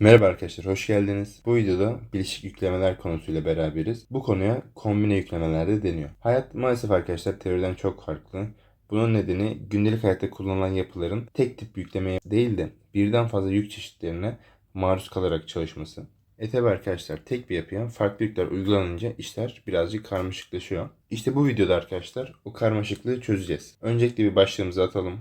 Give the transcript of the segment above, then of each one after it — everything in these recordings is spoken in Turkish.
Merhaba arkadaşlar, hoş geldiniz. Bu videoda bileşik yüklemeler konusuyla beraberiz. Bu konuya kombine yüklemeler de deniyor. Hayat maalesef arkadaşlar teoriden çok farklı. Bunun nedeni gündelik hayatta kullanılan yapıların tek tip yüklemeye değil de birden fazla yük çeşitlerine maruz kalarak çalışması. E tabi arkadaşlar tek bir yapıya farklı yükler uygulanınca işler birazcık karmaşıklaşıyor. İşte bu videoda arkadaşlar o karmaşıklığı çözeceğiz. Öncelikle bir başlığımızı atalım.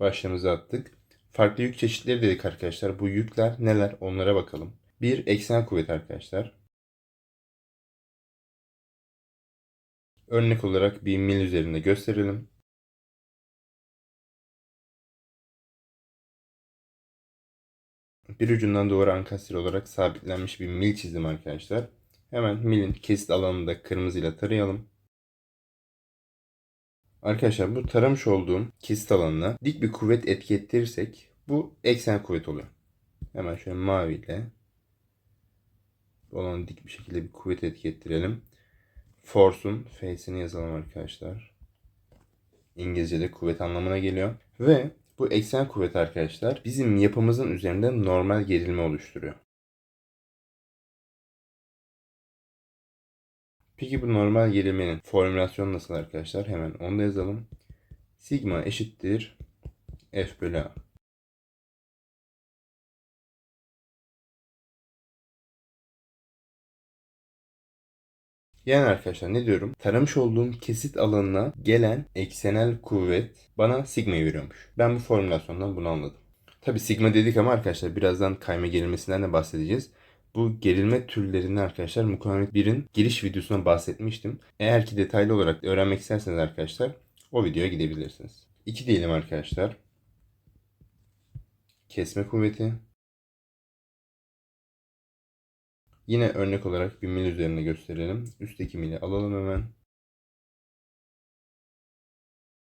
Başlığımızı attık. Farklı yük çeşitleri dedik arkadaşlar. Bu yükler neler onlara bakalım. Bir eksen kuvvet arkadaşlar. Örnek olarak bir mil üzerinde gösterelim. Bir ucundan doğru ankastre olarak sabitlenmiş bir mil çizdim arkadaşlar. Hemen milin kesit alanını da kırmızıyla tarayalım. Arkadaşlar bu taramış olduğum kesit alanına dik bir kuvvet etki ettirirsek bu eksen kuvvet oluyor. Hemen şöyle maviyle olan dik bir şekilde bir kuvvet etki. Force'un F'sini yazalım arkadaşlar. İngilizce'de kuvvet anlamına geliyor. Ve bu eksen kuvvet arkadaşlar bizim yapımızın üzerinde normal gerilme oluşturuyor. Peki bu normal gerilmenin formülasyonu nasıl arkadaşlar? Hemen onu da yazalım. Sigma eşittir F bölü A. Yani arkadaşlar ne diyorum? Taramış olduğum kesit alanına gelen eksenel kuvvet bana sigma'yı veriyormuş. Ben bu formülasyondan bunu anladım. Tabi sigma dedik ama arkadaşlar birazdan kayma gerilmesinden de bahsedeceğiz. Bu gerilme türlerini arkadaşlar Mukavemet 1'in giriş videosuna bahsetmiştim. Eğer ki detaylı olarak öğrenmek isterseniz arkadaşlar o videoya gidebilirsiniz. 2 diyelim arkadaşlar. Kesme kuvveti. Yine örnek olarak bir mil üzerine gösterelim. Üstteki mili alalım hemen.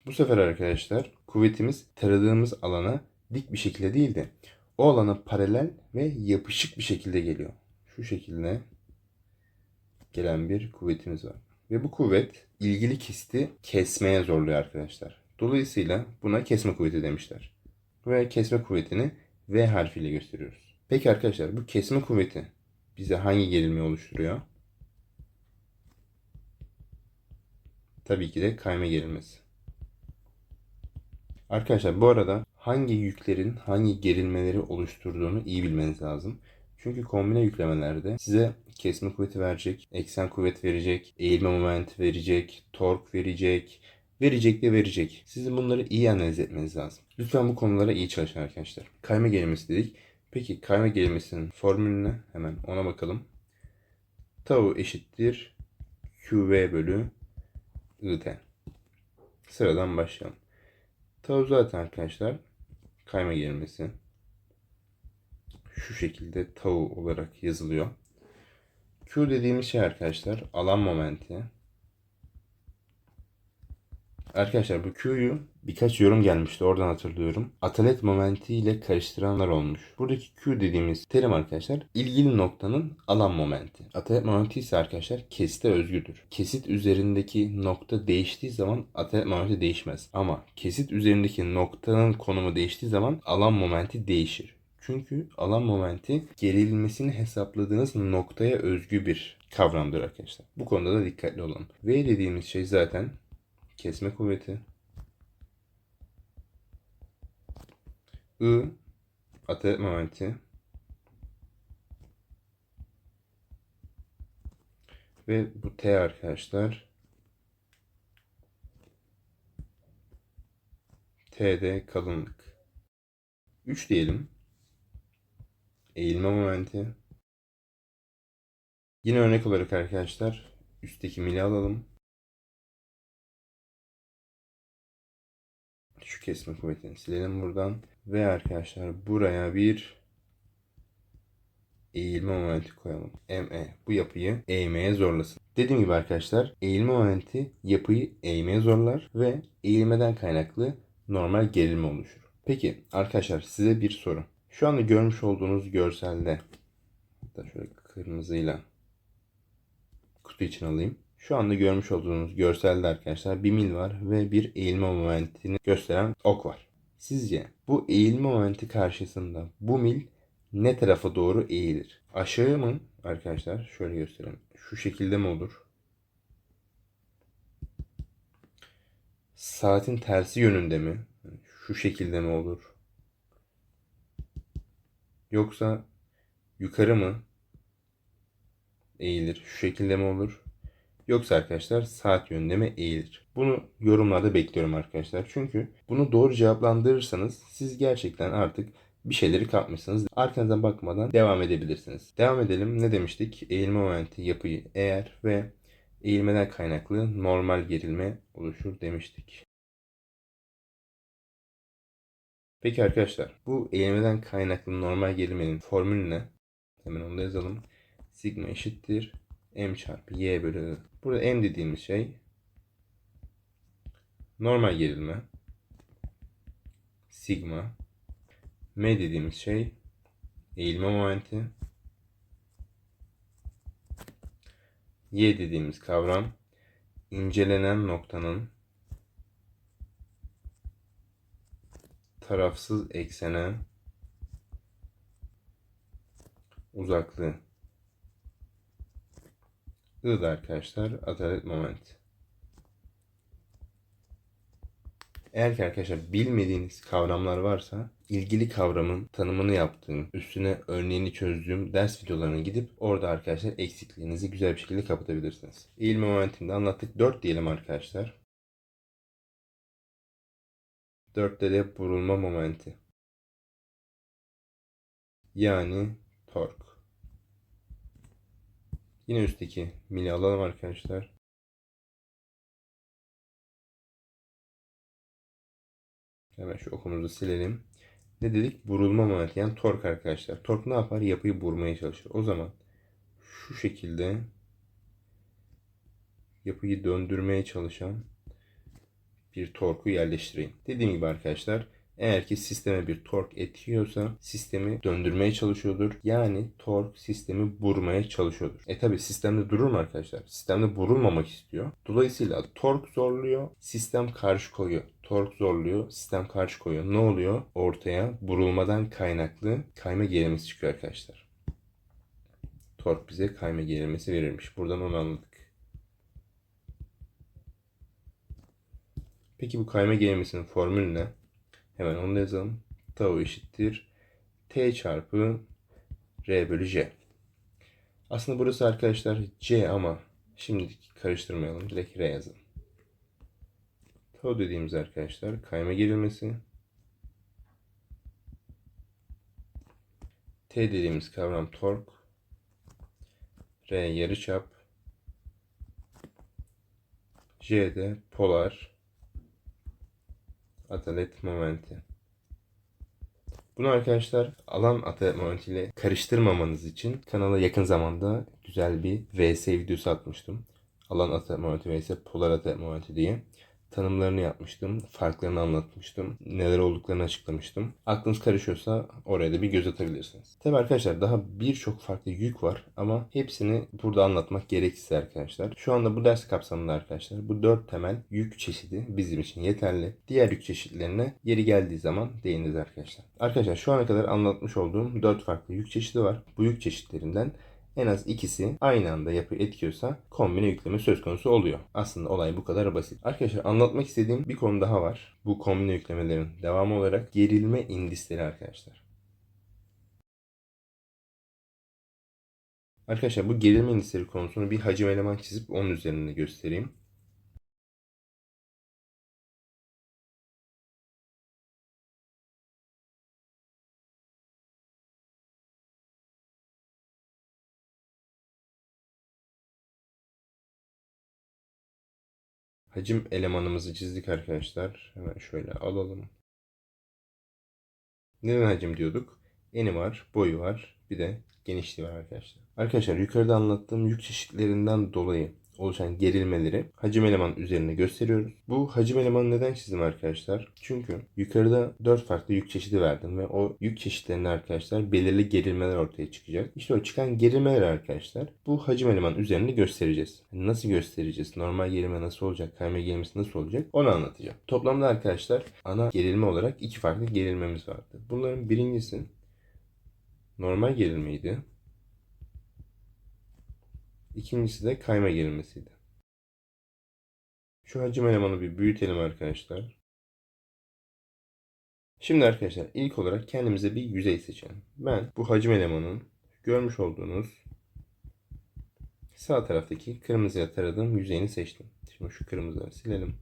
Bu sefer arkadaşlar kuvvetimiz taradığımız alana dik bir şekilde değil de o alana paralel ve yapışık bir şekilde geliyor. Şu şekilde gelen bir kuvvetimiz var. Ve bu kuvvet ilgili kesiti kesmeye zorluyor arkadaşlar. Dolayısıyla buna kesme kuvveti demişler. Ve kesme kuvvetini V harfiyle gösteriyoruz. Peki arkadaşlar bu kesme kuvveti bize hangi gerilme oluşturuyor? Tabii ki de kayma gerilmesi. Arkadaşlar bu arada hangi yüklerin hangi gerilmeleri oluşturduğunu iyi bilmeniz lazım. Çünkü kombine yüklemelerde size kesme kuvveti verecek, eksen kuvvet verecek, eğilme momenti verecek, tork verecek, verecek de verecek. Sizin bunları iyi analiz etmeniz lazım. Lütfen bu konulara iyi çalışın arkadaşlar. Kayma gerilmesi dedik. Peki kayma gerilmesinin formülüne hemen ona bakalım. Tau eşittir QV bölü IT. Sıradan başlayalım. Tau zaten arkadaşlar kayma gerilmesi şu şekilde tau olarak yazılıyor. Q dediğimiz şey arkadaşlar alan momenti. Arkadaşlar bu Q'yu birkaç yorum gelmişti oradan hatırlıyorum. Atalet momenti ile karıştıranlar olmuş. Buradaki Q dediğimiz terim arkadaşlar ilgili noktanın alan momenti. Atalet momenti ise arkadaşlar kesite özgüdür. Kesit üzerindeki nokta değiştiği zaman atalet momenti değişmez. Ama kesit üzerindeki noktanın konumu değiştiği zaman alan momenti değişir. Çünkü alan momenti gerilmesini hesapladığınız noktaya özgü bir kavramdır arkadaşlar. Bu konuda da dikkatli olun. V dediğimiz şey zaten kesme kuvveti. I atalet momenti. Ve bu T arkadaşlar T'de kalınlık. 3 diyelim. Eğilme momenti. Yine örnek olarak arkadaşlar üstteki mili alalım. Şu kesme kuvvetini silelim buradan. Ve arkadaşlar buraya bir eğilme momenti koyalım. ME bu yapıyı eğmeye zorlasın. Dediğim gibi arkadaşlar eğilme momenti yapıyı eğmeye zorlar ve eğilmeden kaynaklı normal gerilme oluşur. Peki arkadaşlar size bir soru. Şu anda görmüş olduğunuz görselde hatta şöyle kırmızıyla kutu için alayım. Şu anda görmüş olduğunuz görselde arkadaşlar bir mil var ve bir eğilme momentini gösteren ok var. Sizce bu eğilme momenti karşısında bu mil ne tarafa doğru eğilir? Aşağı mı arkadaşlar? Şöyle göstereyim. Şu şekilde mi olur? Saatin tersi yönünde mi? Şu şekilde mi olur? Yoksa yukarı mı eğilir? Şu şekilde mi olur? Yoksa arkadaşlar saat yönünde mi eğilir? Bunu yorumlarda bekliyorum arkadaşlar. Çünkü bunu doğru cevaplandırırsanız siz gerçekten artık bir şeyleri kapmışsınız. Arkanıza bakmadan devam edebilirsiniz. Devam edelim. Ne demiştik? Eğilme momenti yapıyı eğer ve eğilmeden kaynaklı normal gerilme oluşur demiştik. Peki arkadaşlar bu eğilmeden kaynaklı normal gerilmenin formülü ne? Hemen onu da yazalım. Sigma eşittir m çarpı y bölü. Burada m dediğimiz şey normal gerilme. Sigma. M dediğimiz şey eğilme momenti. Y dediğimiz kavram incelenen noktanın tarafsız eksene uzaklığı. Da arkadaşlar adalet moment. Eğer ki arkadaşlar bilmediğiniz kavramlar varsa ilgili kavramın tanımını yaptığım, üstüne örneğini çözdüğüm ders videolarına gidip orada arkadaşlar eksikliğinizi güzel bir şekilde kapatabilirsiniz. Eğilme momentinde anlattık. 4 diyelim arkadaşlar. 4'te de burulma momenti. Yani tork. Yine üstteki mili alalım arkadaşlar. Hemen şu okumuzu silelim. Ne dedik? Burulma momenti yani tork arkadaşlar. Tork ne yapar? Yapıyı burmaya çalışır. O zaman şu şekilde yapıyı döndürmeye çalışan bir torku yerleştireyim. Dediğim gibi arkadaşlar eğer ki sisteme bir tork etiyorsa sistemi döndürmeye çalışıyordur. Yani tork sistemi burmaya çalışıyordur. E tabi sistemde durur mu arkadaşlar? Sistemde burulmamak istiyor. Dolayısıyla tork zorluyor, sistem karşı koyuyor. Tork zorluyor, sistem karşı koyuyor. Ne oluyor? Ortaya burulmadan kaynaklı kayma gerilmesi çıkıyor arkadaşlar. Tork bize kayma gerilmesi verirmiş. Buradan onu anladık. Peki bu kayma gerilmesinin formülü ne? Hemen onu yazalım. Tau eşittir. T çarpı R bölü J. Aslında burası arkadaşlar C ama şimdi karıştırmayalım. Direkt R yazalım. Tau dediğimiz arkadaşlar kayma gerilmesi. T dediğimiz kavram tork. R yarıçap. J de polar atalet momenti. Bunu arkadaşlar alan atalet momenti ile karıştırmamanız için kanala yakın zamanda güzel bir VS videosu atmıştım. Alan atalet momenti vs polar atalet momenti diye tanımlarını yapmıştım. Farklarını anlatmıştım. Neler olduklarını açıklamıştım. Aklınız karışıyorsa oraya da bir göz atabilirsiniz. Tabi arkadaşlar daha birçok farklı yük var ama hepsini burada anlatmak gereksiz arkadaşlar. Şu anda bu ders kapsamında arkadaşlar bu dört temel yük çeşidi bizim için yeterli. Diğer yük çeşitlerine yeri geldiği zaman değiniriz arkadaşlar. Arkadaşlar şu ana kadar anlatmış olduğum dört farklı yük çeşidi var. Bu yük çeşitlerinden en az ikisi aynı anda yapı etkiyorsa kombine yükleme söz konusu oluyor. Aslında olay bu kadar basit. Arkadaşlar anlatmak istediğim bir konu daha var. Bu kombine yüklemelerin devamı olarak gerilme indisleri arkadaşlar. Arkadaşlar bu gerilme indisleri konusunu bir hacim eleman çizip onun üzerinde göstereyim. Hacim elemanımızı çizdik arkadaşlar. Hemen şöyle alalım. Neden hacim diyorduk? Eni var, boyu var, bir de genişliği var arkadaşlar. Arkadaşlar yukarıda anlattığım yük çeşitlerinden dolayı oluşan gerilmeleri hacim eleman üzerine gösteriyoruz. Bu hacim elemanı neden çizdim arkadaşlar? Çünkü yukarıda 4 farklı yük çeşidi verdim ve o yük çeşitlerinde arkadaşlar belirli gerilmeler ortaya çıkacak. İşte o çıkan gerilmeler arkadaşlar bu hacim eleman üzerinde göstereceğiz. Nasıl göstereceğiz? Normal gerilme nasıl olacak? Kayma gerilmesi nasıl olacak? Onu anlatacağım. Toplamda arkadaşlar ana gerilme olarak iki farklı gerilmemiz vardı. Bunların birincisi normal gerilmeydi. İkincisi de kayma gerilmesiydi. Şu hacim elemanı bir büyütelim arkadaşlar. Şimdi arkadaşlar ilk olarak kendimize bir yüzey seçelim. Ben bu hacim elemanının görmüş olduğunuz sağ taraftaki kırmızıya taradığım yüzeyini seçtim. Şimdi şu kırmızıları silelim.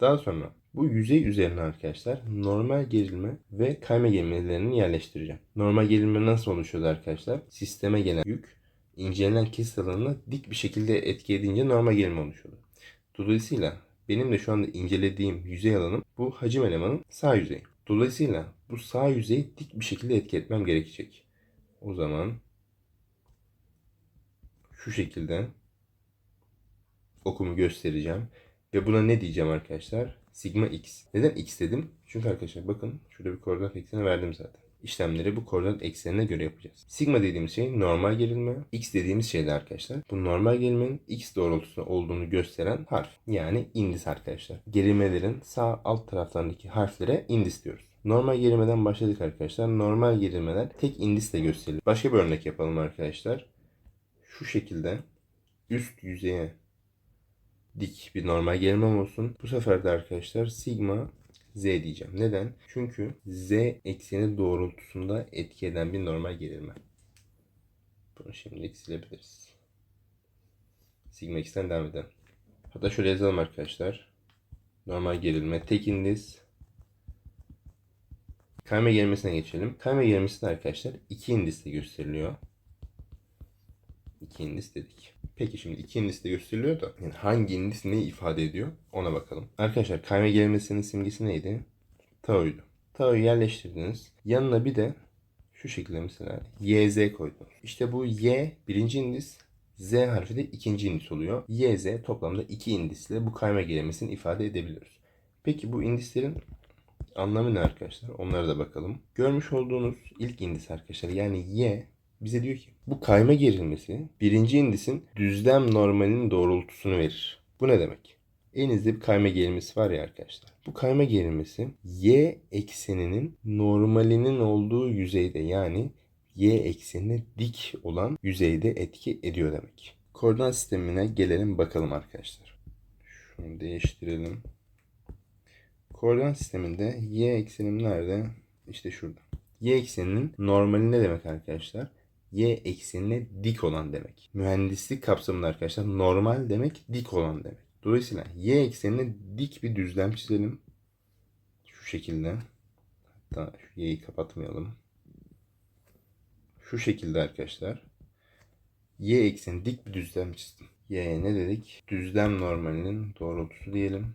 Daha sonra bu yüzey üzerine arkadaşlar normal gerilme ve kayma gerilmelerini yerleştireceğim. Normal gerilme nasıl oluşuyor arkadaşlar? Sisteme gelen yük incelenen kesit alanına dik bir şekilde etki edince normal gerilme oluşuyor. Dolayısıyla benim de şu anda incelediğim yüzey alanım bu hacim elemanın sağ yüzeyi. Dolayısıyla bu sağ yüzeyi dik bir şekilde etki etmem gerekecek. O zaman şu şekilde okumu göstereceğim. Ve buna ne diyeceğim arkadaşlar? Sigma x. Neden x dedim? Çünkü arkadaşlar bakın şurada bir koordinat ekseni verdim zaten. İşlemleri bu koordinat eksenine göre yapacağız. Sigma dediğimiz şey normal gerilme. X dediğimiz şey de arkadaşlar. Bu normal gerilmenin x doğrultusunda olduğunu gösteren harf. Yani indis arkadaşlar. Gerilmelerin sağ alt taraflarındaki harflere indis diyoruz. Normal gerilmeden başladık arkadaşlar. Normal gerilmeler tek indisle gösterilir. Başka bir örnek yapalım arkadaşlar. Şu şekilde üst yüzeye dik bir normal gerilmem olsun. Bu sefer de arkadaşlar sigma z diyeceğim. Neden? Çünkü z ekseni doğrultusunda etki eden bir normal gerilme. Bunu şimdilik silebiliriz. Sigma x'ten devam edelim. Hatta şöyle yazalım arkadaşlar. Normal gerilme tek indis. Kayma gerilmesine geçelim. Kayma gerilmesi de arkadaşlar iki indisle gösteriliyor. İki indis dedik. Peki şimdi iki indis de gösteriliyor da yani hangi indis neyi ifade ediyor ona bakalım. Arkadaşlar kayma gerilmesinin simgesi neydi? Tau'ydu. Tau'yu yerleştirdiniz. Yanına bir de şu şekilde mesela YZ koydunuz. İşte bu Y birinci indis, Z harfi de ikinci indis oluyor. YZ toplamda iki indisle bu kayma gerilmesini ifade edebiliyoruz. Peki bu indislerin anlamı ne arkadaşlar? Onlara da bakalım. Görmüş olduğunuz ilk indis arkadaşlar yani Y bize diyor ki bu kayma gerilmesi birinci indisin düzlem normalinin doğrultusunu verir. Bu ne demek? Elinizde bir kayma gerilmesi var ya arkadaşlar. Bu kayma gerilmesi y ekseninin normalinin olduğu yüzeyde yani y eksenine dik olan yüzeyde etki ediyor demek. Koordinat sistemine gelelim bakalım arkadaşlar. Şunu değiştirelim. Koordinat sisteminde y eksenim nerede? İşte şurada. Y ekseninin normali ne demek arkadaşlar? Y eksenine dik olan demek. Mühendislik kapsamında arkadaşlar normal demek dik olan demek. Dolayısıyla y eksenine dik bir düzlem çizelim. Şu şekilde. Hatta şu y'yi kapatmayalım. Şu şekilde arkadaşlar. Y ekseni dik bir düzlem çizdim. Y ne dedik? Düzlem normalinin doğrultusu diyelim.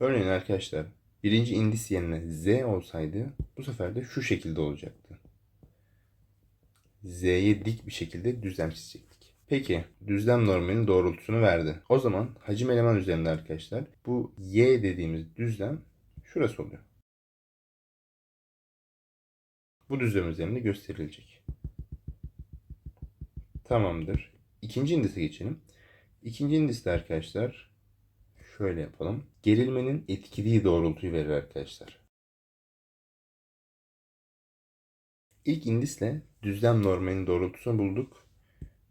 Örneğin arkadaşlar birinci indis yerine z olsaydı bu sefer de şu şekilde olacaktı. Z'ye dik bir şekilde düzlem çizecektik. Peki düzlem normalinin doğrultusunu verdi. O zaman hacim eleman üzerinde arkadaşlar bu y dediğimiz düzlem şurası oluyor. Bu düzlem üzerinde gösterilecek. Tamamdır. İkinci indise geçelim. İkinci indiste arkadaşlar şöyle yapalım. Gerilmenin etkiliği doğrultuyu verir arkadaşlar. İlk indisle düzlem normalinin doğrultusunu bulduk.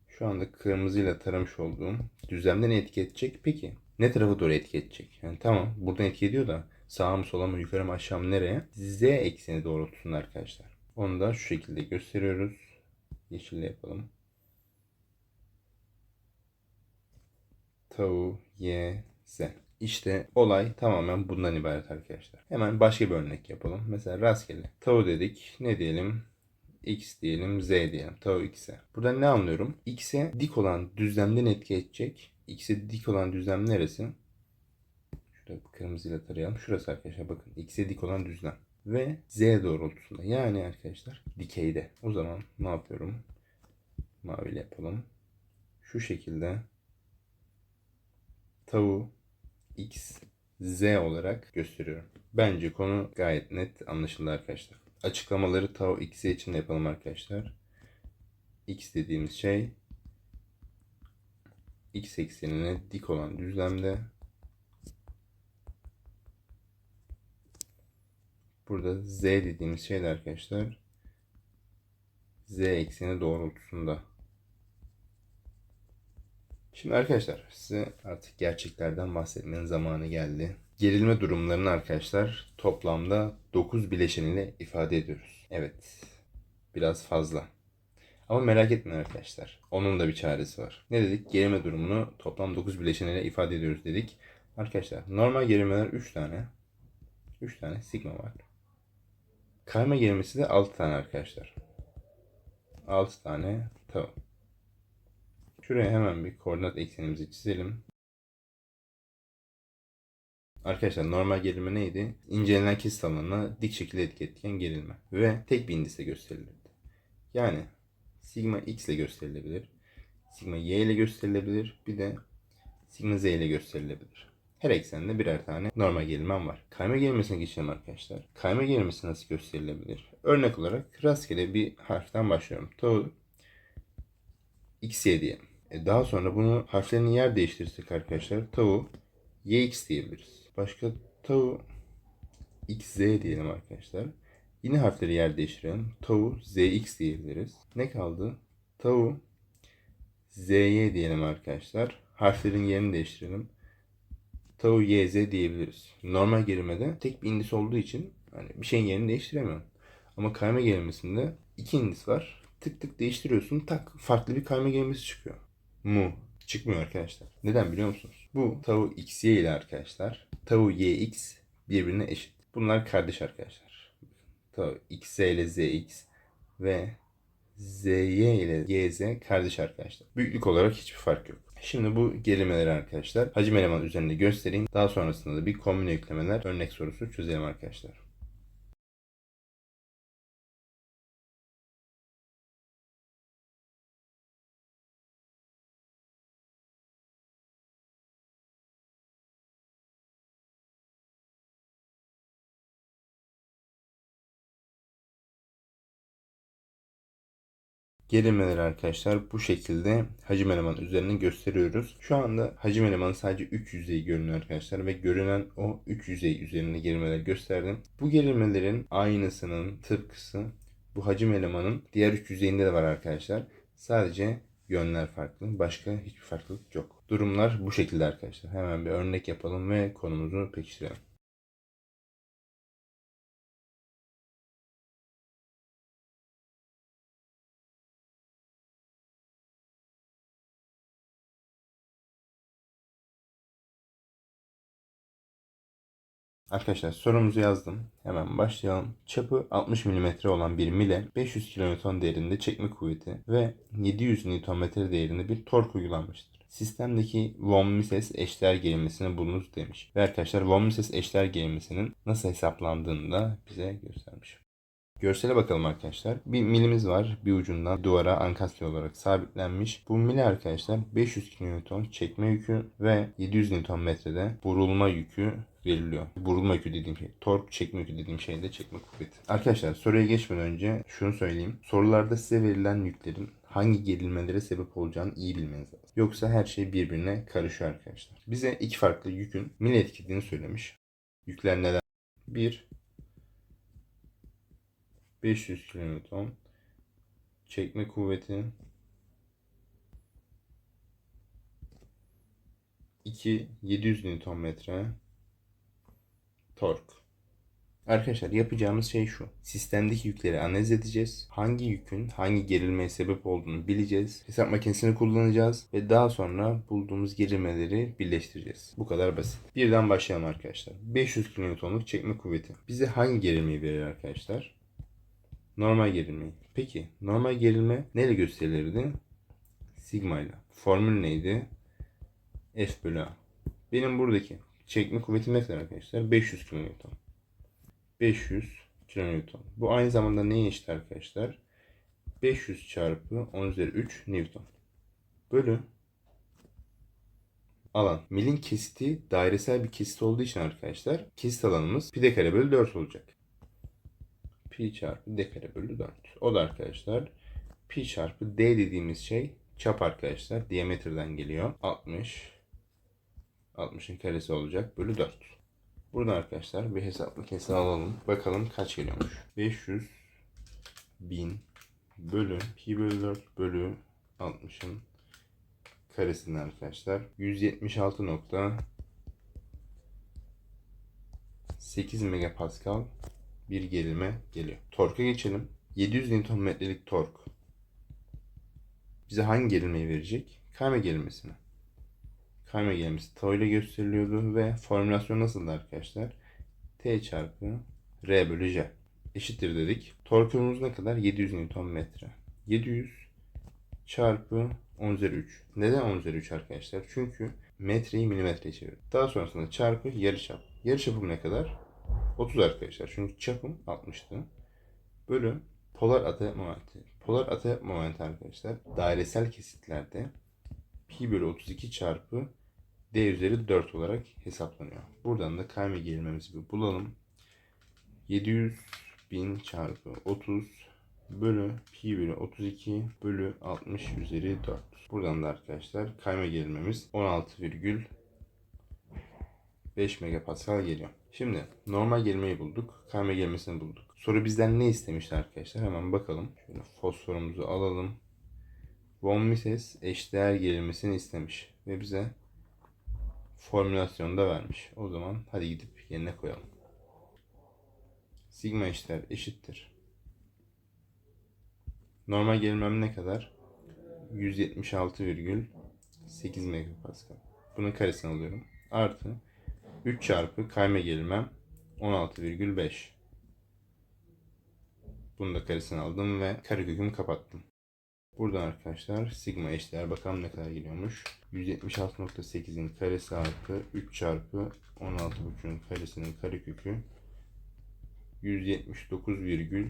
Şu anda kırmızıyla taramış olduğum düzlemde ne etki edecek? Peki ne tarafa doğru etki edecek? Yani tamam buradan etki ediyor da sağa mı sola mı yukarı mı aşağı mı nereye? Z ekseni doğrultusunda arkadaşlar. Onu da şu şekilde gösteriyoruz. Yeşille yapalım. Tau, Y, Z. İşte olay tamamen bundan ibaret arkadaşlar. Hemen başka bir örnek yapalım. Mesela rastgele. Tau dedik. Ne diyelim? X diyelim, Z diyelim. Tau X'e. Burada ne anlıyorum? X'e dik olan düzlemden etki edecek. X'e dik olan düzlem neresi? Şurada kırmızıyla tarayalım. Şurası arkadaşlar bakın. X'e dik olan düzlem. ve Z doğrultusunda. Yani arkadaşlar dikeyde. O zaman ne yapıyorum? Maviyle yapalım. Şu şekilde tavu x z olarak gösteriyorum. Bence konu gayet net anlaşıldı arkadaşlar. Açıklamaları tau x için de yapalım arkadaşlar. x dediğimiz şey x eksenine dik olan düzlemde burada z dediğimiz şey de arkadaşlar z ekseni doğrultusunda. Şimdi arkadaşlar size artık gerçeklerden bahsetmenin zamanı geldi. Gerilme durumlarını arkadaşlar toplamda 9 bileşen ile ifade ediyoruz. Evet. Biraz fazla. Ama merak etmeyin arkadaşlar. Onun da bir çaresi var. Ne dedik? Gerilme durumunu toplam 9 bileşen ile ifade ediyoruz dedik. Arkadaşlar normal gerilmeler 3 tane. 3 tane sigma var. Kayma gerilmesi de 6 tane arkadaşlar. 6 tane tau. Şuraya hemen bir koordinat eksenimizi çizelim. Arkadaşlar normal gerilme neydi? İncelenen kesit alanına dik şekilde etki etken gerilme. Ve tek bir indisle gösterilirdi. Yani sigma x ile gösterilebilir. Sigma y ile gösterilebilir. Bir de sigma z ile gösterilebilir. Her eksende birer tane normal gerilmem var. Kayma gerilmesine geçelim arkadaşlar. Kayma gerilmesi nasıl gösterilebilir? Örnek olarak rastgele bir harften başlıyorum. Tau xy diyelim. E daha sonra bunu harflerini yer değiştirirsek arkadaşlar tau yx diyebiliriz. Başka tau xz diyelim arkadaşlar. Yine harfleri yer değiştirelim. Tau zx diyebiliriz. Ne kaldı? Tau zy diyelim arkadaşlar. Harflerin yerini değiştirelim. Tau yz diyebiliriz. Normal gerilmede tek bir indis olduğu için hani bir şeyin yerini değiştiremiyorum. Ama kayma gerilmesinde iki indis var. Tık tık değiştiriyorsun. Tak farklı bir kayma gerilmesi çıkıyor. Mu çıkmıyor arkadaşlar. Neden biliyor musunuz? Bu tau xy ile arkadaşlar. Tau yx birbirine eşit. Bunlar kardeş arkadaşlar. Tau xy ile zx ve zy ile gz kardeş arkadaşlar. Büyüklük olarak hiçbir fark yok. Şimdi bu gerimeleri arkadaşlar hacim eleman üzerinde göstereyim. Daha sonrasında da bir kombine yüklemeler örnek sorusu çözelim arkadaşlar. Gerilmeleri arkadaşlar bu şekilde hacim elemanı üzerine gösteriyoruz. Şu anda hacim elemanı sadece 3 yüzeyi görünüyor arkadaşlar ve görünen o 3 yüzey üzerine gerilmeler gösterdim. Bu gerilmelerin aynısının tıpkısı bu hacim elemanın diğer 3 yüzeyinde de var arkadaşlar. Sadece yönler farklı. Başka hiçbir farklılık yok. Durumlar bu şekilde arkadaşlar. Hemen bir örnek yapalım ve konumuzu pekiştirelim. Arkadaşlar sorumuzu yazdım. Hemen başlayalım. Çapı 60 mm olan bir mile 500 kN değerinde çekme kuvveti ve 700 Nm değerinde bir tork uygulanmıştır. Sistemdeki von Mises eşdeğer gerilmesini bulunuz demiş. Ve arkadaşlar von Mises eşdeğer gerilmesinin nasıl hesaplandığını da bize göstermiş. Görsele bakalım arkadaşlar. Bir milimiz var. Bir ucundan duvara ankastre olarak sabitlenmiş. Bu mili arkadaşlar 500 kN çekme yükü ve 700 Nm'de vurulma yükü veriliyor. Vurulma yükü dediğim şey. Tork çekme yükü dediğim şey de çekme kuvveti. Arkadaşlar soruya geçmeden önce şunu söyleyeyim. Sorularda size verilen yüklerin hangi gerilmelere sebep olacağını iyi bilmeniz lazım. Yoksa her şey birbirine karışıyor arkadaşlar. Bize iki farklı yükün mil etkilediğini söylemiş. Yükler neler? 1 500 kN çekme kuvveti 2 700 Nm tork. Arkadaşlar yapacağımız şey şu. Sistemdeki yükleri analiz edeceğiz. Hangi yükün hangi gerilmeye sebep olduğunu bileceğiz. Hesap makinesini kullanacağız ve daha sonra bulduğumuz gerilmeleri birleştireceğiz. Bu kadar basit. Birden başlayalım arkadaşlar. 500 kN'luk çekme kuvveti. Bize hangi gerilmeyi verir arkadaşlar? Normal gerilmeyi. Peki normal gerilme neyle gösterilirdi? Sigma ile. Formül neydi? F bölü A. Benim buradaki çekme kuvvetim ne kadar arkadaşlar? 500 kN. 500 kilonewton. Bu aynı zamanda neye eşit arkadaşlar? 500 çarpı 10 üzeri 3 newton. Bölü alan. Milin kesiti dairesel bir kesit olduğu için arkadaşlar kesit alanımız pi d kare bölü 4 olacak. Pi çarpı d kare bölü 4. O da arkadaşlar pi çarpı d dediğimiz şey çap arkadaşlar. Diametreden geliyor. 60. 60'ın karesi olacak bölü 4. Buradan arkadaşlar bir hesaplık hesabı alalım. Bakalım kaç geliyormuş. 500 bin bölü pi bölü 4 bölü 60'ın karesinden arkadaşlar 176.8 megapascal bir gerilme geliyor. Torka geçelim. 700 Nm'lik tork bize hangi gerilmeyi verecek? Kayma gerilmesini. Kayma gerilmesi tau ile gösteriliyordu ve formülasyon nasıldı arkadaşlar? T çarpı R bölü J eşittir dedik. Torkumuz ne kadar? 700 Nm. 700 çarpı 10 üzeri 3. Neden 10 üzeri 3 arkadaşlar? Çünkü metreyi milimetreye çevirdik. Daha sonrasında çarpı yarıçap. Yarıçapım ne kadar? 30 arkadaşlar. Çünkü çapım 60'tı. Bölü polar ata momenti. Polar ata momenti arkadaşlar dairesel kesitlerde pi bölü 32 çarpı d üzeri 4 olarak hesaplanıyor. Buradan da kayma gerilmemizi bir bulalım. 700 bin çarpı 30 bölü pi bölü 32 bölü 60 üzeri 4. Buradan da arkadaşlar kayma gerilmemiz 16,5 megapascal geliyor. Şimdi normal gerilmeyi bulduk. Kayma gerilmesini bulduk. Soru bizden ne istemişti arkadaşlar? Hemen bakalım. Şöyle fosforumuzu alalım. Von Mises eşdeğer gerilmesini istemiş. Ve bize formülasyonu da vermiş. O zaman hadi gidip yerine koyalım. Sigma eşdeğer eşittir. Normal gerilmem ne kadar? 176,8 megapascal. Bunun karesini alıyorum. Artı 3 çarpı kayma gerilmem 16,5. Bunu da karesini aldım ve karekökümü kapattım. Buradan arkadaşlar sigma eşdeğer bakalım ne kadar geliyormuş. 176.8'in karesi artı 3 çarpı 16.5'ün karesinin karekökü 179, virgül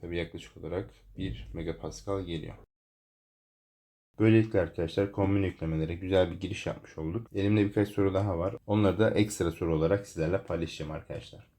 tabi yaklaşık olarak 1 megapascal geliyor. Böylelikle arkadaşlar kombin yüklemelere güzel bir giriş yapmış olduk. Elimde birkaç soru daha var. Onları da ekstra soru olarak sizlerle paylaşacağım arkadaşlar.